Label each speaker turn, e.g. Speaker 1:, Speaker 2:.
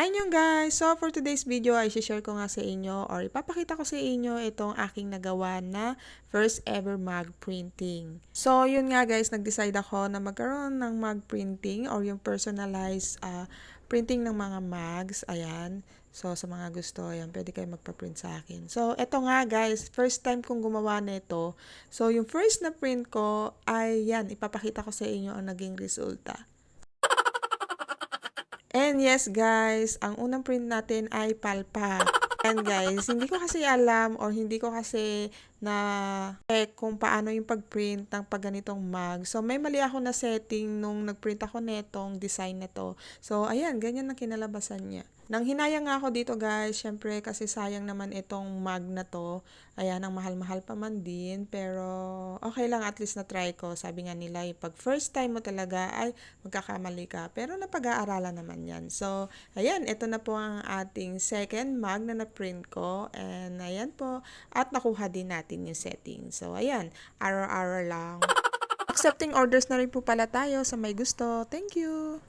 Speaker 1: Ayun guys. So, for today's video ay share ko nga sa inyo or ipapakita ko sa inyo itong aking nagawa na first ever mug printing. So, yun nga guys, nag-decide ako na magkaroon ng mug printing or yung personalized ah, printing ng mga mugs. Ayan. So, sa mga gusto, ayan, pwede kayo magpa-print sa akin. So, eto nga guys, first time kong gumawa nito. So, yung first na print ko ay yan, ipapakita ko sa inyo ang naging resulta. And yes guys, ang unang print natin ay palpa. And guys, hindi ko kasi alam or hindi ko kasi na check kung paano yung pag-print ng pag ganitong mug. So may mali ako na setting nung nag-print ako netong design na to. So ayan, ganyan ang kinalabasan niya. Nang hinayang nga ako dito guys, syempre kasi sayang naman itong mug na to. Ayan, ang mahal-mahal pa man din. Pero okay lang at least na try ko. Sabi nga nila, yung pag first time mo talaga ay magkakamali ka. Pero napag-aaralan naman yan. So, ayan, ito na po ang ating second mug na na-print ko. And ayan po. At nakuha din natin yung setting. So, ayan, araw-araw lang. Accepting orders na rin po pala tayo sa may gusto. Thank you!